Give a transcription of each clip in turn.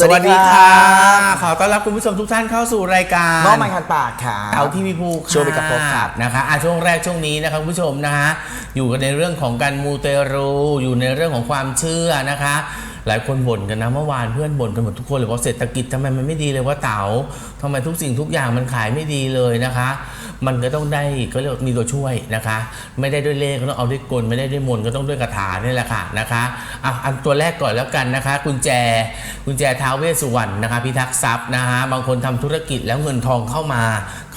สวัสดีค่ะรับขอต้อนรับคุณผู้ชมทุกท่านเข้าสู่รายการน้องไมค์คันปากค่ะเอาที่มีภูโชว์ไปกับพบครับนะคะอะช่วงแรกช่วงนี้นะครับคุณผู้ชมนะคะอยู่กันในเรื่องของการมูเตรูอยู่ในเรื่องของความเชื่อนะคะ หลายคนบ่นกันนะเมื่อวานเพื่อนบ่นกันหมดทุกคนเลยว่าเศรษฐกิจทำไมมันไม่ดีเลยว่าเต๋าทำไมทุกสิ่งทุกอย่างมันขายไม่ดีเลยนะคะ มันก็ต้องได้ก็เรียกมีตัวช่วยนะคะ ไม่ได้ด้วยเลขก็ต้องเอาด้วยกลไม่ได้ด้วยมนก็ต้องด้วยคาถานี่แหละค่ะนะคะอะอันตัวแรกก่อนแล้วกันนะคะ กุญแจกุญแจท้าวเวสสุวรรณนะคะพิทักษ์ทรัพย์นะคะบางคนทำธุรกิจแล้วเงินทองเข้ามา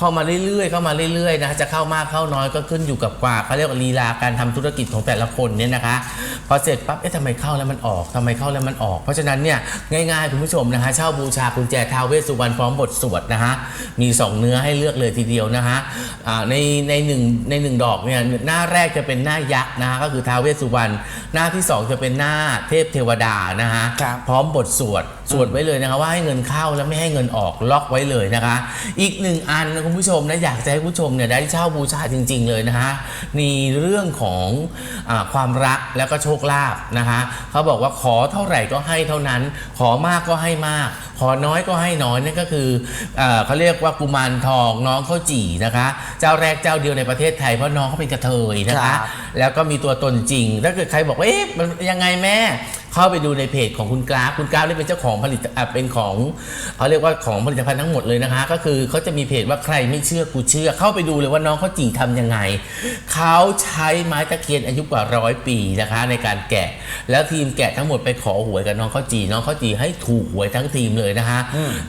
เข้ามาเรื่อยๆเข้ามาเรื่อยๆนะคะจะเข้ามากเข้าน้อยก็ขึ้นอยู่กับกว่าเขาเรียกว่าลีลาการทำธุรกิจของแต่ละคนเนี่ยนะคะ พอเสร็จปั๊บเอ๊ะทำไมเข้าแล้วมันออกทำไมเข้าแล้วมันออก เพราะฉะนั้นเนี่ยง่ายๆคุณผู้ชมนะคะเช่าบูชากุญแจท้าวเวสสุวรรณพร้อมบทสวดนะคะมีสองเนื้อให้เลือกเลยทีเดียวนะคะอ่าในในหนึ่งในหนึ่งดอกเนี่ยหน้าแรกจะเป็นหน้ายักษ์นะคะก็คือท้าวเวสสุวรรณหน้าที่สองจะเป็นหน้าเทพเทวดานะคะครับพร้อมบทสวดสวดไว้เลยนะคะว่าให้เงินเข้าแล้วไม่ให้เงินออกล็อกไว้เลยนะคะ อีกหนึ่งอันนะคุณผู้ชมนะอยากจะให้คุณผู้ชมเนี่ยได้เช่าบูชาจริง ๆ เลยนะคะมีเรื่องของอความรักแล้วก็โชคลาภนะคะเขาบอกว่าขอเท่าไหร่ก็ให้เท่านั้น ขอมากก็ให้มากขอน้อยก็ให้น้อยนั่นก็คือเออเขาเรียกว่ากุมารทองน้องข้าวจี่นะคะ เจ้าแรกเจ้าเดียวในประเทศไทยเพราะน้องเขาเป็นกระเทยนะครัคะ บ แล้วก็มีตัวตนจริง ถ้าเกิดใครบอกว่าเอ๊ะมันยังไงแม่ เข้าไปดูในเพจของคุณกราฟคุณกราฟนี่เป็นเจ้าของผลิตอะเป็นของเขาเรียกว่าของผลิตภัณฑ์ทั้งหมดเลยนะคะ ก็คือเขาจะมีเพจว่าใครไม่เชื่อกูเชื่อ เข้าไปดูเลยว่าน้องเขาจีทำยังไง เขาใช้ไม้ตะเคียนอายุกว่าร้อยปีนะคะ ในการแกะ แล้วทีมแกะทั้งหมดไปขอหวยกับน้องเขาจีน้องเขาจีให้ถูกหวยทั้งทีมเลยนะคะ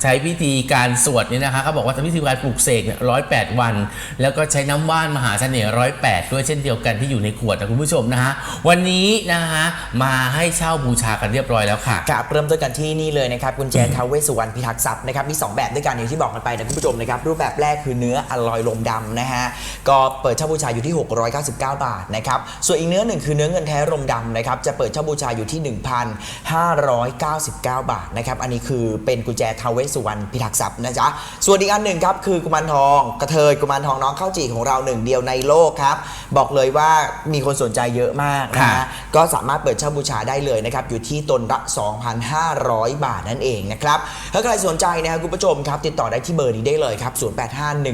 ใช้พิธีการสวดเนี่ยนะคะเขาบอกว่าทำพิธีการปลูกเสกเนี่ยร้อยแปดวัน แล้วก็ใช้น้ำว่านมหาเสน่ห์ร้อยแปดด้วยเช่นเดียวกันที่อยู่ในขวดนะคุณผู้ชมนะคะวันนี้นะคะมาให้เช่าบูชากันเรียบร้อยแล้วค่ะครับเริ่มต้นกันที่นี่เลยนะครับกุญแจท้าวเวสสุวรรณพิทักษ์ทรัพย์นะครับมี2แบบด้วยกันอย่างที่บอกกันไปนะคุณผู้ชมนะครับรูปแบบแรกคือเนื้ออลอยลมดำนะฮะก็เปิดเช่าบูชาอยู่ที่ 699 บาทนะครับส่วนอีกเนื้อหนึ่งคือเนื้อเงินแท้ลมดำนะครับจะเปิดเช่าบูชาอยู่ที่ 1,599 บาทนะครับอันนี้คือเป็นกุญแจท้าวเวสสุวรรณพิทักษ์ทรัพย์นะจ๊ะส่วนอีกอันหนึ่งครับคือกุมารทองกระเทยกุมารทองน้องเข้าจีของเราหนึ่งเดียวในโลกครับบอกเลยว่ามีคนสนใจเยอะมากนะค่ะฮะก็สามารถเปิดเช่าบูชาได้เลยนะครับอยู่ที่ตนละ 2,500 บาทนั่นเองนะครับถ้าใครสนใจนะครับคุณผู้ชมครับติดต่อได้ที่เบอร์นี้ได้เลยครับ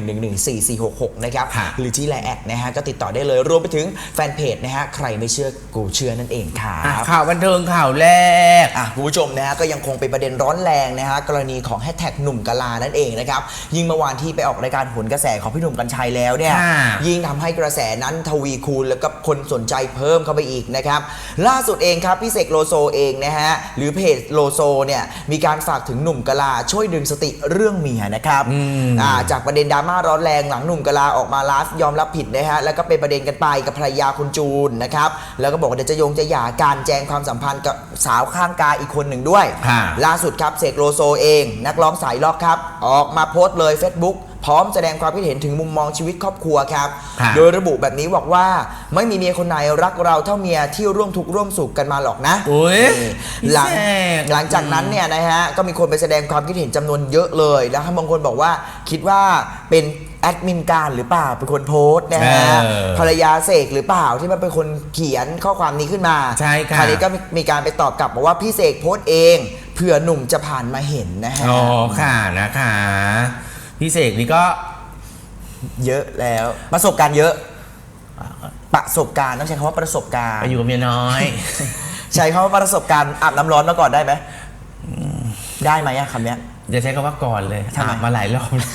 0851114466นะครับค่ะหรือที่ไลน์แอดนะฮะก็ติดต่อได้เลยรวมไปถึงแฟนเพจนะฮะใครไม่เชื่อกูเชื่อนั่นเองครัอะบข่าวบันเทิงข่าวแรกอะคุณผู้ชมนะฮะก็ยังคงเป็นประเด็นร้อนแรงนะฮะกรณีของแฮชแท็กหนุ่มกะลานั่นเองนะครับยิ่งเมื่อวานที่ไปออกรายการโหนกระแสของพี่หนุ่มกัญชัยแล้วเนี่ยค่ะ ยิ่งทำให้กระแสนั้นทวีคูณแล้วก็คนสนใจเพิ่มเข้าไปอีกนะครับล่าสุดเองครับพี่เสกโลโซเองนะฮะหรือเพจโลโซเนี่ยมีการฝากถึงหนุ่มกะลาช่วยดึงสติเรื่องเมียนะครับอืมอ่า จากประเด็นดราม่าร้อนแรงหลังหนุ่มกะลาออกมาไลฟ์ยอมรับผิดนะฮะแล้วก็เป็นประเด็นกันไปกับภรรยาคุณจูนนะครับ แล้วก็บอกว่าเดี๋ยวจะโยงจะหย่าการแจงความสัมพันธ์กับสาวข้างกายอีกคนหนึ่งด้วย ค่ะ ล่าสุดครับเสกโลโซเอง นักร้องสายล็อกครับ ออกมาโพสต์เลย Facebook พร้อมแสดงความคิดเห็นถึงมุมมองชีวิตครอบครัวครับค่ะโดยระบุแบบนี้บอกว่าไม่มีเมียคนไหนรักเราเท่าเมียที่ร่วมทุกข์ร่วมสุขกันมาหรอกนะโอ้ยนี่หลังพี่เสกหลังจากนั้นเนี่ยนะฮะก็มีคนไปแสดงความคิดเห็นจำนวนเยอะเลยแล้วบางคนบอกว่าคิดว่าเป็นแอดมินการหรือเปล่าเป็นคนโพสต์นะฮะเออภรรยาเสกหรือเปล่าที่มันเป็นคนเขียนข้อความนี้ขึ้นมาใช่ค่ะราวนี้ก็มีการไปตอบกลับบอกว่าพี่เสกโพสต์เองเผื่อหนุ่มจะผ่านมาเห็นนะฮะ อ๋อค่ะนะคะพี่เสกนี่ก็เยอะแล้ว ประสบการณ์เยอะประสบการณ์ต้องใช้คำว่าประสบการไปณ์อยู่กับเมียน้อย ใช้คำว่าประสบการณ์อาบน้ำร้อนมาก่อนได้ไหมได้ไหมอะคำเนี้ยจะใช้คำว่าก่อนเลยทำไมอาบมาหลายรอบแล้ว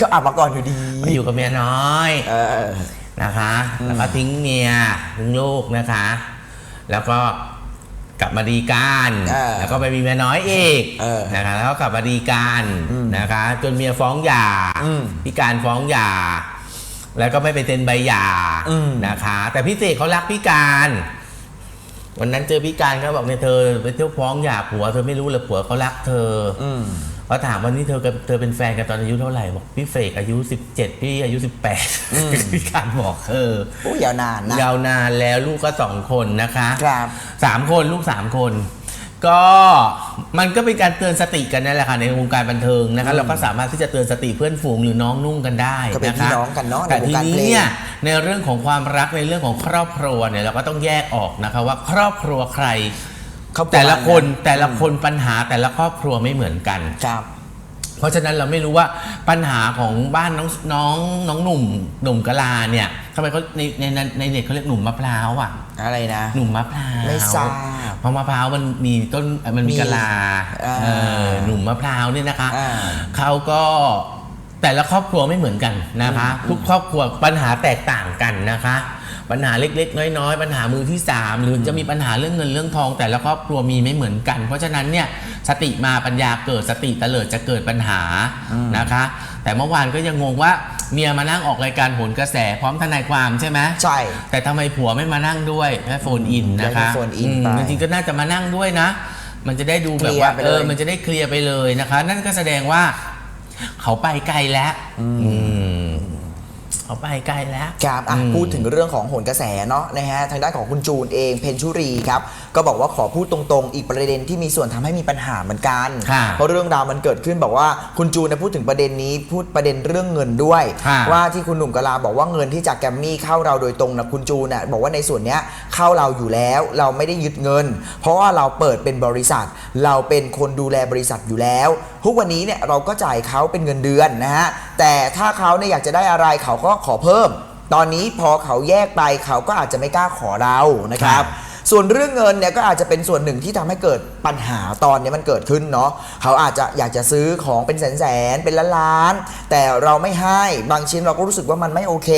ก็อาบมาก่อนอยู่ดีไปอยู่กับเมียน้อยเออนะคะแล้วก็ทิ้งเมียทิ้งลูกนะคะ แล้วก็ กลับมาดีกันเออแล้วก็ไปมีเมียน้อยอีกเออนะคะแล้วก็กลับมาดีกันนะคะ จนเมียฟ้องหย่าอืมพี่การฟ้องหย่า แล้วก็ไม่ไปเซ็นใบหย่าอืม นะคะ แต่พี่เสกเขารักพี่การ วันนั้นเจอพี่การเขาบอกเนี่ยเธอไปเที่ยวฟ้องหย่าผัวเธอไม่รู้เลยผัวเขารักเธอออืม เขาถามวันนี้เธอกับเธอเป็นแฟนกันตอนอายุเท่าไหร่บอกพี่เฟกอายุ 17 พี่อายุ 18พี่การบอกเออโอ้ยาวนานนะยาวนานแล้วลูกก็สองคนนะคะครับสามคนลูกสามคน ก็มันก็เป็นการเตือนสติกันนั่นแหละค่ะในวงการบันเทิงนะคะเราก็สามารถที่จะเตือนสติเพื่อนฝูงหรือน้องนุ่งกันได้ก็เป็นนะคะพี่น้องกันเนาะในแต่วงทีการนี้เพลงเนี่ยในเรื่องของความรักในเรื่องของครอบครัวเนี่ยเราก็ต้องแยกออกนะคะว่าครอบครัวใคร ครอบรัวแต่ละคนนะแต่ละคนปัญหาแต่ละครอบครัวไม่เหมือนกัน ครับ เพราะฉะนั้นเราไม่รู้ว่าปัญหาของบ้านน้องน้องน้องหนุ่มหนุ่มกะลาเนี่ยทำไมเขาในในในในเน็ตเขาเรียกหนุ่มมะพร้าวอะ อะไรนะ หนุ่มมะพร้าวไม่ทราบเพราะมะพร้าวมันมีต้นมันมีมีกะลาอ่าเออหนุ่มมะพร้าวเนี่ยนะคะอ่า เขาก็แต่ละครอบครัวไม่เหมือนกันนะคะ ทุกครอบครัวปัญหาแตกต่างกันนะคะ ปัญหาเล็ก ๆ น้อย ๆ ปัญหามือที่สามหรือจะมีปัญหาเรื่องเงินเรื่องทอง แต่ละครอบครัวมีไม่เหมือนกัน เพราะฉะนั้นเนี่ยสติมาปัญญาเกิดสติเตลิดจะเกิดปัญหานะคะ แต่เมื่อวานก็ยังงงว่าเมียมานั่งออกรายการโหนกระแสพร้อมทนายความใช่ไหมใช่ แต่ทำไมผัวไม่มานั่งด้วยแค่โฟนอินนะคะได้โฟนอินมไปจริงๆก็น่าจะมานั่งด้วยนะ มันจะได้ดูแบบเคลียร์ว่าไปเอเลยอมันจะได้เคลียร์ไปเลยนะคะ นั่นก็แสดงว่าเขาไปไกลแล้วอืม เขาไปไกลแล้วครับอะอืมพูดถึงเรื่องของโหนกระแสเนาะนะฮะทางด้านของคุณจูนเองเพนชุรีครับก็บอกว่าขอพูดตรงๆ อีกประเด็นที่มีส่วนทำให้มีปัญหาเหมือนกันค่ะเพราะเรื่องราวมันเกิดขึ้นบอกว่าคุณจูนเนี่ยพูดถึงประเด็นนี้พูดประเด็นเรื่องเงินด้วยค่ะว่าที่คุณหนุ่มกะลาบอกว่าเงินที่จากแกรมมี่เข้าเราโดยตรงนะคุณจูนเนี่ยบอกว่าในส่วนเนี้ยเข้าเราอยู่แล้วเราไม่ได้ยึดเงิน เพราะว่าเราเปิดเป็นบริษัท เราเป็นคนดูแลบริษัทอยู่แล้วทุกวันนี้เนี่ยเราก็จ่ายเขาเป็นเงินเดือนนะฮะแต่ถ้าเขาเนี่ยอยากจะได้อะไรเขาก็ขอเพิ่ม ตอนนี้พอเขาแยกไปเขาก็อาจจะไม่กล้าขอเรานะครับ ส่วนเรื่องเงินเนี่ยก็อาจจะเป็นส่วนหนึ่งที่ทำให้เกิดปัญหาตอนนี้มันเกิดขึ้นเนาะเขาอาจจะอยากจะซื้อของเป็นแสนแสนๆเป็นล้านล้านๆแต่เราไม่ให้บางชิ้นเราก็รู้สึกว่ามันไม่โอเค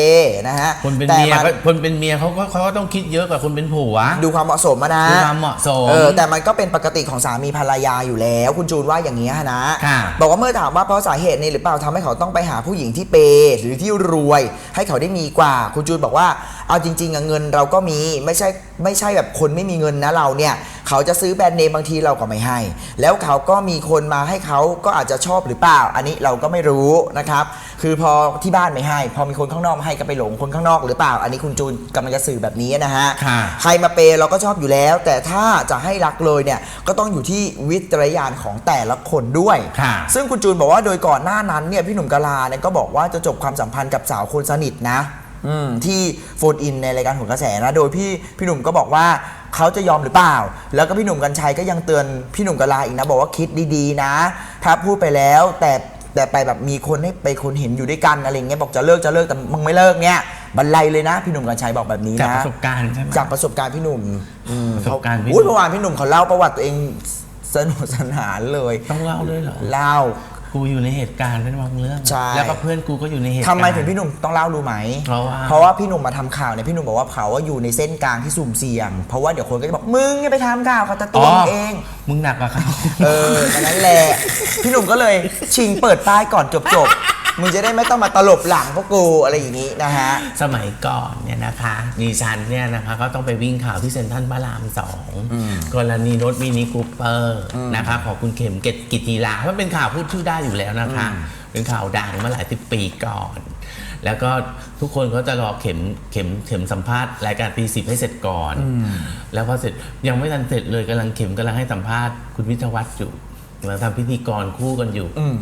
นะฮะคนเป็นแต่เมียมันก็คนเป็นเมียเขาก็เขาก็ต้องคิดเยอะกว่าคนเป็นผัวดูความเหมาะสมอะนะดูความเหมาะสมเออแต่มันก็เป็นปกติของสามีภรรยาอยู่แล้ว คุณจูนว่าอย่างนี้ยนะค่ะบอกว่าเมื่อถามว่าเพราะสาเหตุนี้หรือเปล่าทำให้เขาต้องไปหาผู้หญิงที่เปย์หรือที่รวย ให้เขาได้มีกว่า คุณจูนบอกว่าเอาจริงๆอะเงินเราก็มีไม่ใช่ไม่ใช่แบบคนไม่มีเงินนะเราเนี่ยเขาจะซื้อแบรนด์เนมบางทีเราก็ไม่ให้ แล้วเขาก็มีคนมาให้เขาก็อาจจะชอบหรือเปล่า อันนี้เราก็ไม่รู้นะครับ คือพอที่บ้านไม่ให้ พอมีคนข้างนอกมาให้ก็ไปหลงคนข้างนอกหรือเปล่า อันนี้คุณจูนกำลังจะสื่อแบบนี้นะฮะค่ะ ใครมาเปย์เราก็ชอบอยู่แล้ว แต่ถ้าจะให้รักเลยเนี่ยก็ต้องอยู่ที่วิจารณญาณของแต่ละคนด้วย ค่ะ ซึ่งคุณจูนบอกว่าโดยก่อนหน้านั้นเนี่ยพี่หนุ่มกะลาเนี่ยก็บอกว่าจะจบความสัมพันธ์กับสาวคนสนิทนะ อืมที่โฟนอินในรายการโหนกระแสนะโดยพี่พี่หนุ่มก็บอกว่าเขาจะยอมหรือเปล่า แล้วก็พี่หนุ่มกัญชัยก็ยังเตือนพี่หนุ่มกะลาอีกนะ บอกว่าคิดดีๆนะ ถ้าพูดไปแล้วแต่แต่ไปแบบมีคนให้ไปคนเห็นอยู่ด้วยกันอะไรเงี้ยบอกจะเลิกจะเลิกแต่มึงไม่เลิกเนี่ยบันไลเลยนะ พี่หนุ่มกัญชัยบอกแบบนี้จากนะประสบการณ์ใช่ไหม จากประสบการณ์พี่หนุ่มอืมประสบการณ์พี่หนุ่ม อุ้ยเมื่อวานพี่หนุ่มเขาเล่าประวัติตัวเองสนุกสนานเลย ต้องเล่าด้วยเหรอ เล่า กูอยู่ในเหตุการณ์เป็นบางเรื่องใช่ แล้วก็เพื่อนกูก็อยู่ในเหตุทำการณ์ไมถึงพี่หนุ่มต้องเล่ารู้ไหม เพราะว่า เพราะว่าพี่หนุ่มมาทำข่าวเนี่ยพี่หนุ่มบอกว่าเขาว่าอยู่ในเส้นกลางที่สุ่มเสี่ยง เพราะว่าเดี๋ยวคนก็จะบอกมึงอย่าไปทำข่าวเขาจะตัวมึงเอง มึงหนักกว่าเขา เอออันนั้นแหละ พี่หนุ่มก็เลยชิงเปิดป้ายก่อนจบจบๆ มึงจะได้ไม่ต้องมาตลบหลังพวกกูอะไรอย่างนี้นะฮะ สมัยก่อนเนี่ยนะคะดิฉันเนี่ยนะคะก็ต้องไปวิ่งข่าวที่เซ็นทรัลพระรามสองกรณีรถมินิคูเปอร์นะคะของคุณเข็มเกตกิติลาเพราะเป็นข่าวพูดชื่อได้อยู่แล้วนะคะ เป็นข่าวดังมาหลายสิบปีก่อน แล้วก็ทุกคนก็จะรอเข็มเข็มเข็มสัมภาษณ์รายการตีสิบให้เสร็จก่อน แล้วพอเสร็จยังไม่ทันเสร็จเลยกำลังเข็มกำลังให้สัมภาษณ์คุณวิทยาวัฒน์อยู่กำลังทำพิธีกรคู่กันอยู่อืม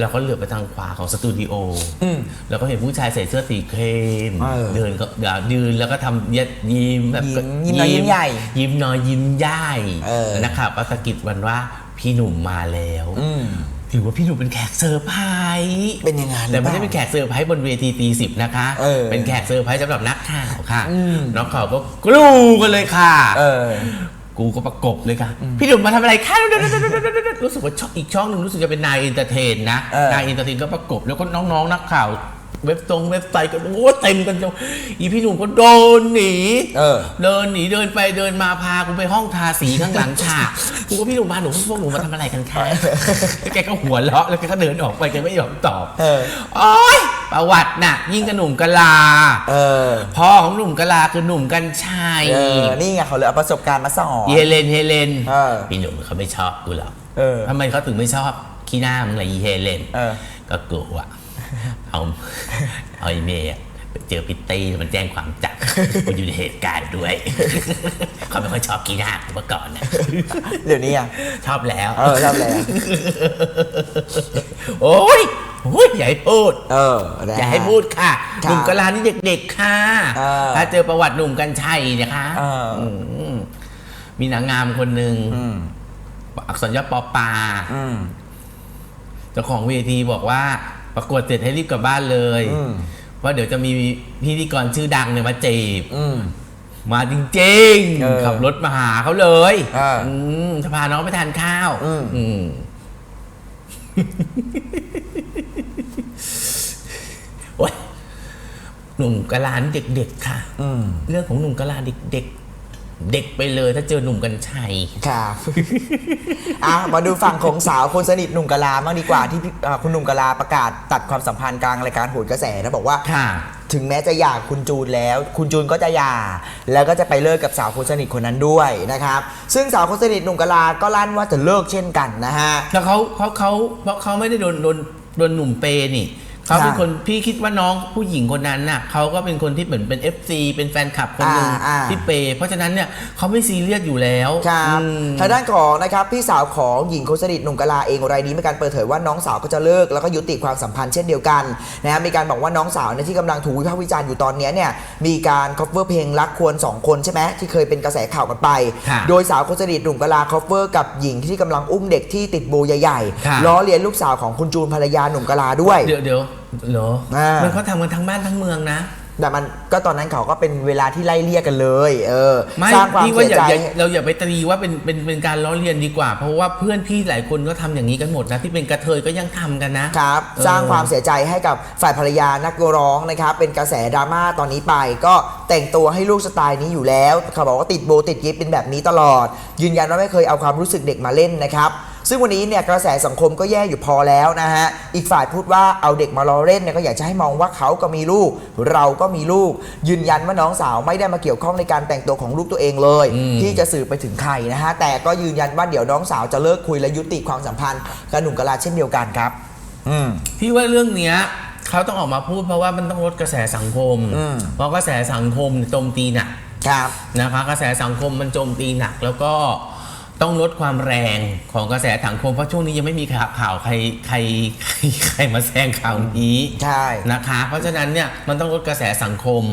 เราก็เหลือบไปทางขวาของสตูดิโอออืมแล้วก็เห็นผู้ชายใส่เสื้อสีครีมเออเดินก็เดี๋ยวยืนแล้วก็ทำเย็ดยิ้มแบบยิ้มยิ้มน้อยยิ้มใหญ่ยิ้มน้อยยิ้มใหญ่เออ นะครับก็สะกิดวันว่าพี่หนุ่มมาแล้วอืมถือว่าพี่หนุ่มเป็นแขกเซอร์ไพรส์เป็นยังไงแต่ไม่ได้เป็นแขกเซอร์ไพรส์บนเวทีตีสิบนะคะ เออ เป็นแขกเซอร์ไพรส์สำหรับนักข่าวค่ะอืมนักข่าวก็กลูกันเลยค่ะ เออ กูก็ประกบเลยค่ะ พี่หนุ่มมาทำอะไรคะรู้สึกว่าช่องอีกช่องหนึ่งรู้สึกจะเป็นนายเอนเตอร์เทนนะเออนายเอนเตอร์เทนก็ประกบแล้วก็น้องๆนักข่าว เว็บตรงเว็บไซต์ก็โอ้เต็มกันจนอีพี่หนุ่มก็โดนหนีเออเดินหนีเดินไปเดินมาพากูไปห้องทาสีข้างหลังฉากกูก็พี่หนุ่มพาหนูพวกหนูมาทำอะไรกันคะแล้วแกก็หัวเราะแล้วแกก็เดินออกไปแกไม่ยอมตอบเออโอ๊ยประวัติน่ะ ยิ่งกับหนุ่มกะลาเออพ่อของหนุ่มกะลาคือหนุ่มกัญชัยเออนี่ไงเขาเลยเอาประสบการณ์มาสอนเฮเลนเฮเลนเออพี่หนุ่มเขาไม่ชอบกูหรอกเออทำไมเขาถึงไม่ชอบขี้หน้ามึงล่ะอีเฮเลนเออก็กลัวอะ เอาเอาไอเมย์อะไปเจอพิตตี้มันแจ้งความจับกูอยู่ในเหตุการณ์ด้วย เขาไม่ค่อยชอบขี้หน้ากูเมื่อก่อนนะเดี๋ยวนี้อะชอบแล้ว เออชอบแล้ว โอ้ยโอ้ยอย่าให้พูด เออนะอย่าให้พูดค่ะครับหนุ่มกะลานี่เด็กๆค่ะเออถ้าเจอประวัติหนุ่มกัญชัยนะคะเอออืมมีนางงามคนหนึ่งอืมอักษรย่อปอปาอืมเจ้าของเวทีบอกว่า ประกวดเสร็จให้รีบกลับบ้านเลยอืมว่าเดี๋ยวจะมีพิธีกรชื่อดังเนี่ยมาจีบอืมมาจริงเออๆขับรถมาหาเขาเลยเอออืมจะพาน้องไปทานข้าวอืมอืมโอ๊ยหนุ่มกะลานี่เด็กๆค่ะอืมเรื่องของหนุ่มกะลาเด็กๆ เด็กไปเลยถ้าเจอหนุ่มกัญชัยครับอะมาดูฝั่งของสาวคนสนิทหนุ่มกะลาบ้างดีกว่าที่พี่อ่าคุณหนุ่มกะลาประกาศตัดความสัมพันธ์กลางรายการโหนกระแสนะบอกว่า ค่ะ ถึงแม้จะหย่าคุณจูนแล้ว คุณจูนก็จะหย่า แล้วก็จะไปเลิกกับสาวคนสนิทคนนั้นด้วยนะครับ ซึ่งสาวคนสนิทหนุ่มกะลาก็ลั่นว่าจะเลิกเช่นกันนะฮะ แล้วเขาเขาเขาเพราะเขาไม่ได้โดนโดนโดนหนุ่มเปย์นี่ เขาเป็นค่ะคนพี่คิดว่าน้องผู้หญิงคนนั้นน่ะเขาก็เป็นคนที่เหมือนเป็น FC เป็นแฟนคลับคนหนึ่งอ่าอ่า ที่เปย์เพราะฉะนั้นเนี่ยเขาไม่ซีเรียสอยู่แล้ว ครับอืมทางด้านของนะครับพี่สาวของหญิงคนสนิทหนุ่มกะลาเองรายนี้มีการเปิดเผยว่าน้องสาวก็จะเลิกแล้วก็ยุติความสัมพันธ์เช่นเดียวกันนะฮะมีการบอกว่าน้องสาวเนี่ยที่กำลังถูกวิพากษ์วิจารณ์อยู่ตอนเนี้ยเนี่ยมีการ cover เพลงรักควรสองคนใช่ไหมที่เคยเป็นกระแสข่าวกันไป ค่ะโดยสาวคนสนิทหนุ่มกะลา cover กับหญิงที่กำลังอุ้มเด็กที่ติดโบใหญ่ค่ะ ๆล้อเลียนลูกสาวของคุณจูนภรรยาหนุ่มกะลาด้วย เดี๋ยวเดี๋ยว เหรออ่ามั มันเขาทำกันทั้งบ้านทั้งเมืองนะ แต่มันก็ตอนนั้นเขาก็เป็นเวลาที่ไล่เลี่ยกันเลย เออ ไม่สร้างความพี่ว่าเสียอย่าใจ อย่าเราอย่าไปตรีว่าเป็นเป็นเป็นการล้อเลียนดีกว่า เพราะว่าเพื่อนพี่หลายคนก็ทำอย่างนี้กันหมดนะ ที่เป็นกระเทยก็ยังทำกันนะ ครับเออ สร้างความเสียใจให้กับฝ่ายภรรยานักร้องนะครับ เป็นกระแสดราม่าตอนนี้ไป ก็แต่งตัวให้ลูกสไตล์นี้อยู่แล้ว เขาบอกว่าติดโบติดกิฟเป็นแบบนี้ตลอด ยืนยันว่าไม่เคยเอาความรู้สึกเด็กมาเล่นนะครับ ซึ่งวันนี้เนี่ยกระแสสังคมก็แย่อยู่พอแล้วนะฮะ อีกฝ่ายพูดว่าเอาเด็กมาล้อเล่นเนี่ยก็อยากจะให้มองว่าเขาก็มีลูก เราก็มีลูก ยืนยันว่าน้องสาวไม่ได้มาเกี่ยวข้องในการแต่งตัวของลูกตัวเองเลยอืมที่จะสื่อไปถึงใครนะฮะ แต่ก็ยืนยันว่าเดี๋ยวน้องสาวจะเลิกคุยและยุติความสัมพันธ์กับหนุ่มกะลาเช่นเดียวกันครับอืมพี่ว่าเรื่องเนี้ยเขาต้องออกมาพูดเพราะว่ามันต้องลดกระแสสังคมอืมเพราะกระแสสังคมเนี่ยโจมตีหนักครับนะคะกระแสสังคมมันโจมตีหนักแล้วก็ ต้องลดความแรงของกระแสสังคมเพราะช่วงนี้ยังไม่มีข่าวข่าวใครใครใครใครมาแซงข่าวนี้ใช่นะคะ เพราะฉะนั้นเนี่ยมันต้องลดกระแสสังคม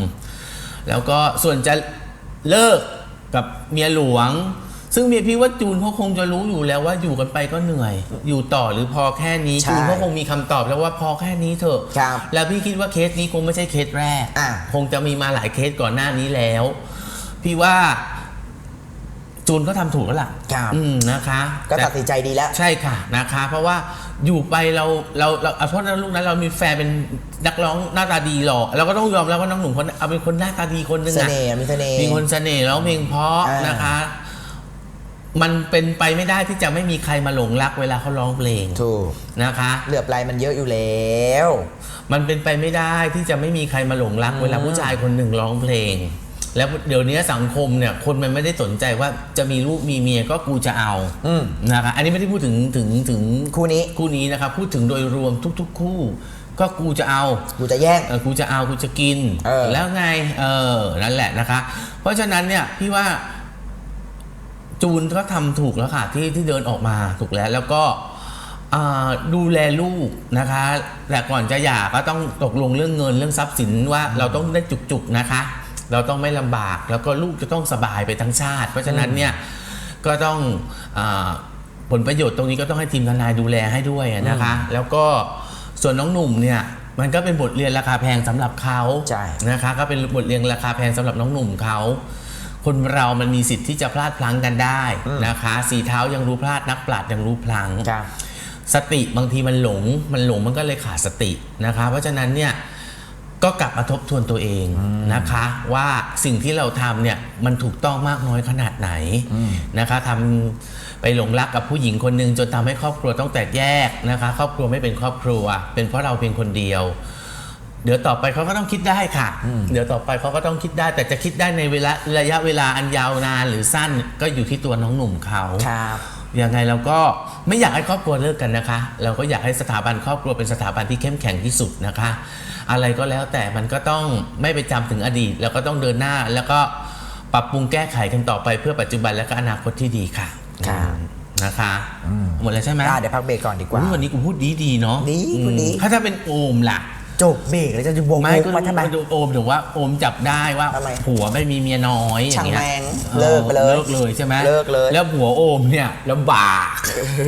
แล้วก็ส่วนจะเลิกกับเมียหลวง ซึ่งเมียพี่ว่าจูนเขาคงจะรู้อยู่แล้วว่าอยู่กันไปก็เหนื่อย อยู่ต่อหรือพอแค่นี้ใช่จูนเขาคงมีคำตอบแล้วว่าพอแค่นี้เถอะครับแล้วพี่คิดว่าเคสนี้คงไม่ใช่เคสแรกอะคงจะมีมาหลายเคสก่อนหน้านี้แล้ว พี่ว่า จูนก็ทำถูกแล้วล่ะครับอืมนะคะ ก็แต่ตัดสินใจดีแล้ว ใช่ค่ะนะคะ เพราะว่าอยู่ไปเราเราเราเอาเพราะนั้นลูกนั้นเรามีแฟนเป็นนักร้องหน้าตาดีหรอกเราก็ต้องยอมรับว่าน้องหนุ่มคนเอาเป็นคนหน้าตาดีคนหนึ่งเสอะน่ห์มีเสน่ห์มีคนเสน่ห์ร้องเพลงเพราะอ่านนะคะ มันเป็นไปไม่ได้ที่จะไม่มีใครมาหลงรักเวลาเขาร้องเพลงถูกนะคะ เหลือบลายมันเยอะอยู่แล้ว มันเป็นไปไม่ได้ที่จะไม่มีใครมาหลงรักเวลาผู้ชายคนหนึ่งร้องเพลง แล้วเดี๋ยวนี้สังคมเนี่ยคนมันไม่ได้สนใจว่าจะมีลูกมีเมียก็กูจะเอาอืม นะคะอันนี้ไม่ได้พูดถึงถึงถึงคู่นี้ คู่นี้นะครับพูดถึงโดยรวมทุก ๆ คู่ ก็กูจะเอา กูจะแย่ง เออกูจะเอากูจะกินเออ แล้วไงเออนั่นแหละนะคะ เพราะฉะนั้นเนี่ยพี่ว่าจูนก็ทำถูกแล้วค่ะที่ที่เดินออกมาถูกแล้ว แล้วก็อ่าดูแลลูกนะคะแต่ก่อนจะหย่าก็ต้องตกลงเรื่องเงินเรื่องทรัพย์สินว่าเราต้องได้จุกๆนะคะ เราต้องไม่ลำบาก แล้วก็ลูกจะต้องสบายไปทั้งชาติ เพราะฉะนั้นเนี่ยก็ต้องอาผลประโยชน์ตรงนี้ก็ต้องให้ทีมทนายดูแลให้ด้วยนะคะ แล้วก็ส่วนน้องหนุ่มเนี่ยมันก็เป็นบทเรียนราคาแพงสำหรับเขาใช่นะคะ ก็เป็นบทเรียนราคาแพงสำหรับน้องหนุ่มเขาคนเรามันมีสิทธิ์ที่จะพลาดพลั้งกันได้นะคะ สีเท้ายังรู้พลาดนักปราชญ์ยังรู้พลั้งครับสติบางทีมันหลง มันหลงมันก็เลยขาดสตินะคะ เพราะฉะนั้นเนี่ย ก็กลับมาทบทวนตัวเองนะคะ ว่าสิ่งที่เราทำเนี่ยมันถูกต้องมากน้อยขนาดไหนนะคะทำไปหลงรักกับผู้หญิงคนหนึ่งจนทำให้ครอบครัวต้องแตกแยกนะคะ ครอบครัวไม่เป็นครอบครัว เป็นเพราะเราเพียงคนเดียว เดี๋ยวต่อไปเขาก็ต้องคิดได้ค่ะ เดี๋ยวต่อไปเขาก็ต้องคิดได้ แต่จะคิดได้ในเวลาระยะเวลาอันยาวนานหรือสั้นก็อยู่ที่ตัวน้องหนุ่มเขาครับยังไงเราก็ ไม่อยากให้ครอบครัวเลิกกันนะคะ เราก็อยากให้สถาบันครอบครัวเป็นสถาบันที่เข้มแข็งที่สุดนะคะ อะไรก็แล้วแต่มันก็ต้องไม่ไปจำถึงอดีต แล้วก็ต้องเดินหน้า แล้วก็ปรับปรุงแก้ไขกันต่อไปเพื่อปัจจุบันและก็อนาคตที่ดีค่ะครับนะคะหมดแล้วใช่ไหมอะเดี๋ยวพักเบรกก่อนดีกว่าอุ๊ยวันนี้กูพูดดีดีๆเนาะดีพูดดีอืมถ้าถ้าเป็นโอมล่ะ จบเบรกแล้วจะวงไม่มุกก็มาทำไม ดูโอมถึงว่าโอมจับได้ว่าทำไม ผัวไม่มีเมียน้อยอย่างเงี้ยช่างแม่งออเลิกไปเลย เลิกเลยใช่ไหมเลิกเลย แล้วผัวโอมเนี่ยลำบาก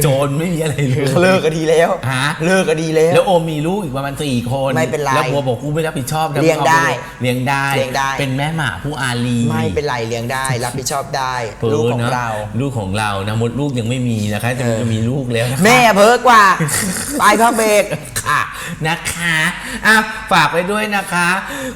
โจรไม่มีอะไรเลย เลิกก็ดีแล้วฮะ เลิกก็ดีแล้ว แล้วโอมมีลูกอีกประมาณสี่คนไม่เป็นไรแล้วผัวบอกกูไม่รับผิดชอบนะเลี้ยงได้เลี้ยงได้ เลี้ยงได้ เป็นแม่หมาผู้อารีไม่เป็นไรเลี้ยงได้ รับผิดชอบได้เพ้ลูกของนะเรา ลูกของเรานะมดลูกยังไม่มีนะคะจะเออจะมีลูกแล้วนะคะแม่เพิกกว่า ไปพักเบรก ค่ะนะคะอะฝากไว้ด้วยนะคะ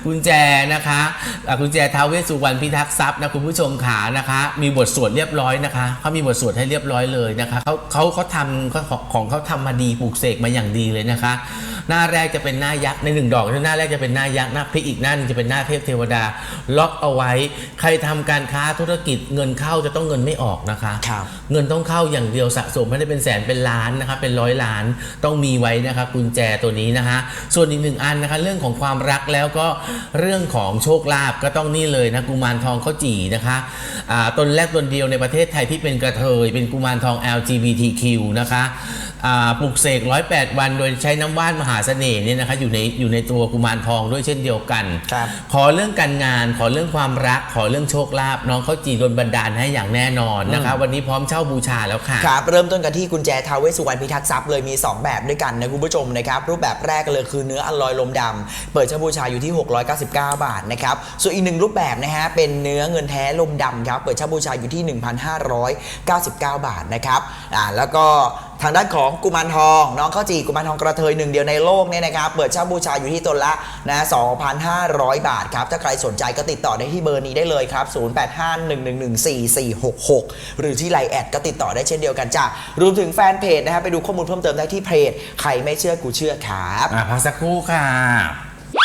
กุญแจนะคะอะกุญแจท้าวเวสสุวรรณพิทักษ์ทรัพย์นะคุณผู้ชมขานะคะ มีบทสวดเรียบร้อยนะคะเขามีบทสวดให้เรียบร้อยเลยนะคะเขาเขาเขาทำเขาของของเขาทำมาดีปลูกเสกมาอย่างดีเลยนะคะ หน้าแรกจะเป็นหน้ายักษ์ในหนึ่งดอกหน้าแรกจะเป็นหน้ายักษ์หน้าพลิกอีกหน้าหนึงจะเป็นหน้าเทพเทวดา ล็อกเอาไว้ ใครทำการค้าธุรกิจเงินเข้าจะต้องเงินไม่ออกนะคะ ครับ เงินต้องเข้าอย่างเดียวสะสมไม่ได้เป็นแสนเป็นล้านนะคะเป็นร้อยล้านต้องมีไว้นะคะกุญแจตัวนี้นะคะส่วนอีกหนึ่งอันนะคะ เรื่องของความรักแล้วก็เรื่องของโชคลาภก็ต้องนี่เลยนะกุมารทองข้าวจี่นะคะอ่าตนแรกตนเดียวในประเทศไทยที่เป็นกระเทย เป็นกุมารทอง LGBTQ นะคะอ่าปลุกเสก108 วันโดยใช้น้ำว่านมหาเสน่ห์เนี่ยนะคะอยู่ในอยู่ในตัวกุมารทองด้วยเช่นเดียวกันครับขอเรื่องการงาน ขอเรื่องความรัก ขอเรื่องโชคลาภน้องข้าวจี่โดนบันดาลให้อย่างแน่นอนนะคะวันนี้พร้อมเช่าบูชาแล้วค่ะครับเริ่มต้นกันที่กุญแจท้าวเวสสุวรรณพิทักษ์ทรัพย์เลยมี 2 แบบด้วยกันนะคุณผู้ชมนะครับรูปแบบแรกเลยคือเนื้ออลอยลมดำเปิดเช่าบูชาอยู่ที่ 699 บาทนะครับ ส่วนอีกหนึ่งรูปแบบนะฮะเป็นเนื้อเงินแท้ลมดำครับ เปิดเช่าบูชาอยู่ที่ 1,599 บาทนะครับ อ่าแล้วก็ทางด้านของกุมารทอง น้องข้าวจีกุมารทองกระเทยหนึ่งเดียวในโลกเนี่ยนะครับเปิดเช่าบูชาอยู่ที่ตนละนะ2,500 บาทครับ ถ้าใครสนใจก็ติดต่อได้ที่เบอร์นี้ได้เลยครับ 0851114466 หรือที่ไลน์แอดก็ติดต่อได้เช่นเดียวกันจ้ะรวมถึงแฟนเพจนะครับไปดูข้อมูลเพิ่มเติมได้ที่เพจใครไม่เชื่อกูเชื่อครับ อะพักสักครู่ค่ะ